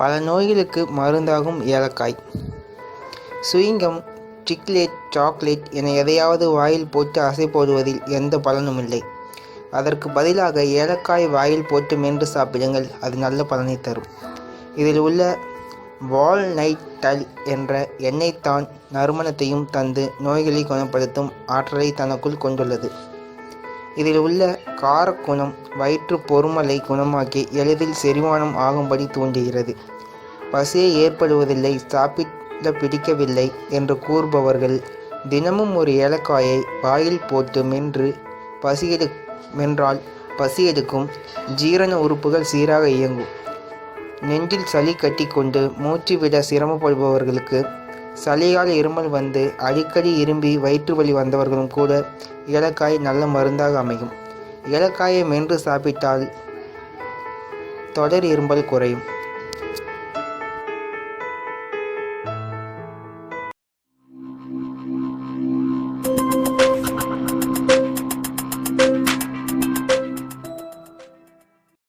பல நோய்களுக்கு மருந்தாகும் ஏலக்காய். சுயிங்கம் சிக்லேட் சாக்லேட் என எதையாவது வாயில் போட்டு அசை போடுவதில் எந்த பலனும் இல்லை. அதற்கு பதிலாக ஏலக்காய் வாயில் போட்டு மென்று சாப்பிடுங்கள். அது நல்ல பலனை தரும். இதில் உள்ள வால்நைட்டல் என்ற எண்ணெய் தான் நறுமணத்தையும் தந்து நோய்களை குணப்படுத்தும் ஆற்றலை தனக்குள் கொண்டுள்ளது. இதில் உள்ள காரக்குணம் வயிற்று பொறுமலை குணமாக்கி எளிதில் செரிமானம் ஆகும்படி தூண்டுகிறது பசியை ஏற்படுவதில்லை சாப்பிட பிடிக்கவில்லை என்று கூறுபவர்கள் தினமும் ஒரு ஏலக்காயை வாயில் போட்டு மென்று பசியெடு மென்றால் பசி எடுக்கும் ஜீரண உறுப்புகள் சீராக இயங்கும். நெஞ்சில் சளி கட்டிக்கொண்டு மூச்சு விட சிரமப்படுபவர்களுக்கு சளியால் இருமல் வந்து அடிக்கடி இரும்பி வயிற்று வலி வந்தவர்களும் கூட ஏலக்காய் நல்ல மருந்தாக அமையும். ஏலக்காயை மென்று சாப்பிட்டால் தொடர் இருமல் குறையும்.